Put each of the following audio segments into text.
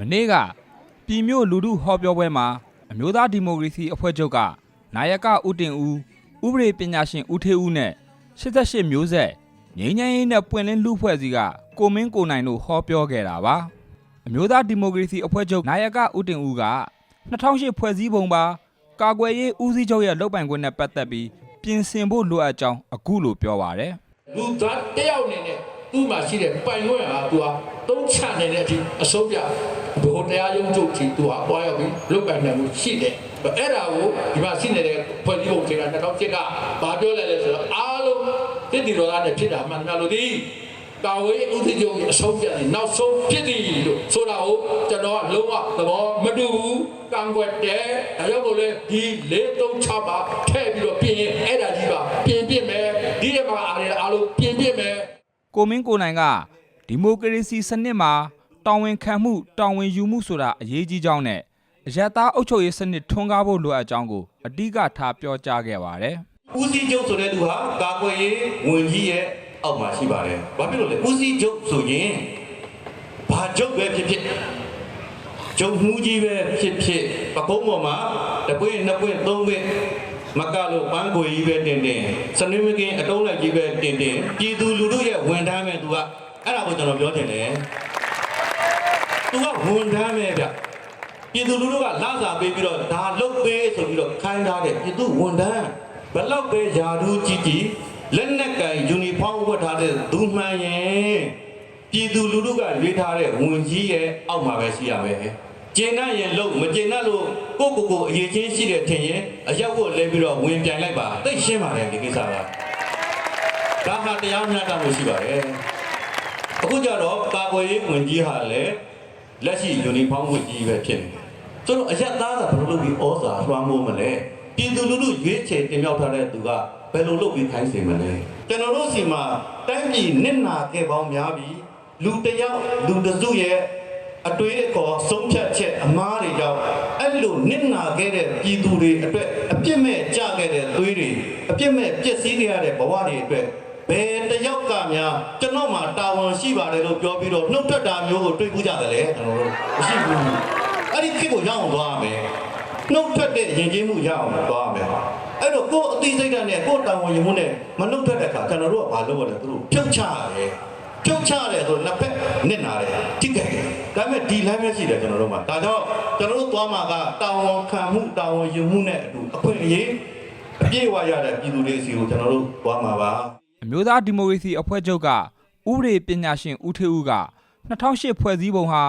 မနေ့ကပြည်မြို့လူထုဟောပြောပွဲမှာအမျိုးသားဒီမိုကရေစီအဖွဲ့ချုပ်ကနာယကဦးတင်ဦးဥပဒေပညာရှင်ဦးထေးဦးနဲ့88မျိုးဆက်ငြိမ်းချမ်းရေးနဲ့ပွင့်လင်းလူဖွဲ့စည်းကကိုမင်းကိုနိုင်တို့ဟောပြောခဲ့တာပါအမျိုးသားဒီမိုကရေစီအဖွဲ့ချုပ်နာယကဦးတင်ဦးက2008ဖွဲ့စည်းပုံပါကာကွယ်ရေးဦးစီးချုပ်ရဲ့လုပ်ပိုင်ခွင့်နဲ့ပတ်သက်ပြီးပြင်ဆင်ဖို့လိုအပ်ကြောင်းအခုလိုပြောပါတယ်လူသားတယောက်အနေနဲ့သူ့မှာရှိတဲ့ပိုင်ခွင့်ဟာသူဟာသုံးချနိုင်တဲ့အထိအဆုံးပြ ဘုံတရားရုံးချုပ်ကြီးသူဟာပွားရောက်ပြီးလုတ်ပိုင်နိုင်မှုရှိတယ်အဲ့ဒါကိုဒီမှာရှိနေတဲ့ဖွဲ့စည်းပုံချိန်က2007ကဘာပြောလဲလဲဆိုတော့အားလုံးတည်တည်တော်သားနဲ့ဖြစ်တာမှန်တယ်လို့ဒီကာဝေးဥသိချုပ်ရဲ့အဆုံးပြတယ်နောက်ဆုံးဖြစ်သည်လို့ဆိုတာကိုကျွန်တော်ကလုံးဝသဘောမတူဘူးကံွက်တယ်ဒါကြောင့်မို့လဲဒီ436ပါထည့်ပြီးတော့ပြင်ရင်အဲ့ဒါကြီးပါပြင်ပြစ်မယ်ဒီထဲမှာအားရအားလုံးပြင်ပြစ်မယ်ကိုမင်းကိုနိုင်ကဒီမိုကရေစီစနစ်မှာ တာဝန်ခံမှုတာဝန်ယူမှုဆိုတာအရေးကြီးကြောင်းနဲ့အယက်သားအုပ်ချုပ်ရေးစနစ်ထွန်းကားဖို့လိုအပ်ကြောင်းကိုအတိအကထားပြောကြားခဲ့ပါတယ်ဦးစီးချုပ်ဆိုတဲ့သူဟာကာကွယ်ရေးဝန်ကြီးရဲ့အောက်မှာရှိပါတယ်။ဘာဖြစ်လို့လဲဦးစီးချုပ်ဆိုရင်ဘာချုပ်ပဲဖြစ်ဖြစ်ကျုံမှုကြီးပဲဖြစ်ဖြစ်ပကုံးပေါ်မှာတစ်ပွင့်နှစ်ပွင့်သုံးပွင့်မကလို့ပန်းကိုကြီးပဲတင်တင်စနစ်မကင်းအတုံးလိုက်ကြီးပဲတင်တင်ပြည်သူလူထုရဲ့ဝန်ထမ်းပဲသူကအဲ့ဒါကိုကျွန်တော်ပြောချင်တယ် သူကဝန်ထမ်းပဲဗျပြည်သူလူထုကလာစာပေးပြီးတော့ဒါလုတ်ပေးဆိုပြီးတော့ခိုင်းထားတဲ့ပြည်သူဝန်ထမ်းဘယ်လောက်ပဲယာဒူးကြီးကြီးလက်နက်ကင်ယူနီဖောင်းဝတ်ထားတဲ့သူမှန်ရင်ပြည်သူလူထုကရွေးထားတဲ့ဝန်ကြီးရဲ့အောက်မှာပဲရှိရမယ်ကျင်တဲ့ရင်လို့မကျင်တဲ့လို့ကိုယ့်ကိုယ်ကိုအရေးချင်းရှိတဲ့ထင်ရင်အရောက်ကိုလဲပြီးတော့ဝင်ပြိုင်လိုက်ပါသိရှင်းပါတယ်ဒီကိစ္စကဒါဟာတရားမျှတမှုရှိပါတယ်အခုကြတော့ကာကွယ်ရေးဝန်ကြီးဟာလည်း လက်ရှိယူနီဖောင်းဝတ်ကြီးပဲဖြစ်နေတယ်ဆိုတော့အရက်သားကဘယ်လိုလုပ်ပြီးဩဇာလွှမ်းမိုးမလဲပြည်သူလူထုရွေးချယ်တင်မြှောက်ထားတဲ့သူကဘယ်လိုလုပ်ပြီးခိုင်းစေမလဲကျွန်တော်တို့စီမှာတိုင်းပြည်နစ်နာခဲ့ပေါင်းများပြီးလူတစ်ယောက်လူတစ်စုရဲ့အတွေးအခေါ်ဆုံးဖြတ်ချက်အမားတွေကြောင့်အဲ့လိုနစ်နာခဲ့တဲ့ပြည်သူတွေအတွက်အပြစ်မဲ့ကြခဲ့တဲ့သွေးတွေအပြစ်မဲ့ပျက်စီးခဲ့ရတဲ့ဘဝတွေအတွက် ဘယ်တစ်ယောက်ကများကျွန်တော်မှတာဝန်ရှိပါတယ်လို့ပြောပြီးတော့နှုတ်ထွက်တာမျိုးကိုတွေ့ဘူးကြတယ်လေကျွန်တော်တို့မရှိဘူးအဲ့ဒီခေတ်ကိုရအောင်သွားမယ်နှုတ်ထွက်တဲ့ယဉ်ကျေးမှုရအောင်သွားမယ်အဲ့တော့ကိုယ်အသိစိတ်ဓာတ်နဲ့ကိုယ်တာဝန်ယူမှုနဲ့မနှုတ်ထွက်တဲ့အခါကျွန်တော်တို့ကဘာလုပ်ရလဲသူတို့ဖြုတ်ချရတယ်ဖြုတ်ချရတယ်ဆိုနှစ်ဖက်နစ်နာတယ်တိကျတယ်ဒါပေမဲ့ဒီ line ပဲရှိတယ်ကျွန်တော်တို့မှာဒါကြောင့်ကျွန်တော်တို့သွားမှာကတာဝန်ခံမှုတာဝန်ယူမှုနဲ့အတူအခွင့်အရေးအပြည့်အဝရတဲ့ပြည်သူတွေစီကိုကျွန်တော်တို့သွားမှာပါအ မျိုးသားဒီမိုကရေစီအဖွဲ့ချုပ်ကဥပဒေပညာရှင်ဦးထေးဦးက2008ဖွဲ့စည်းပုံဟာ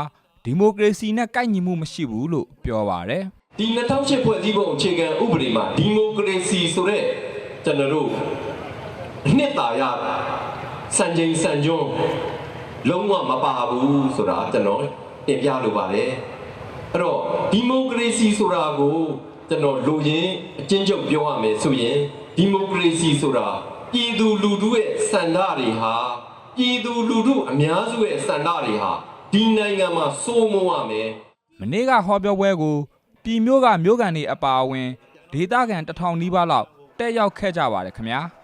ဒီမိုကရေစီနဲ့ကိုက်ညီမှုမရှိဘူးလို့ပြောပါတယ်ဒီ2008ဖွဲ့စည်းပုံအခြေခံဥပဒေမှာဒီမိုကရေစီဆိုတဲ့ကျွန်တော်တို့အနှစ်သာရစံချိန်စံညွန်းလုံးဝမပါဘူးဆိုတာကျွန်တော်တင်ပြလိုပါတယ်အဲ့တော့ဒီမိုကရေစီဆိုတာကိုကျွန်တော်လူရင်းအချင်းချုပ်ပြောရမယ်ဆိုရင်ဒီမိုကရေစီဆိုတာ ပြည်သူလူထုရဲ့စံနာတွေဟာပြည်သူလူထုအများစုရဲ့စံနာတွေဟာဒီနိုင်ငံမှာစိုးမိုးရမယ်မနေ့ကဟောပြောပွဲကိုပြည်မျိုးကမျိုးကန်တွေအပါအဝင်ဒေသခံတစ်ထောင်နီးပါးလောက်တက်ရောက်ခဲ့ကြပါတယ်ခင်ဗျာ။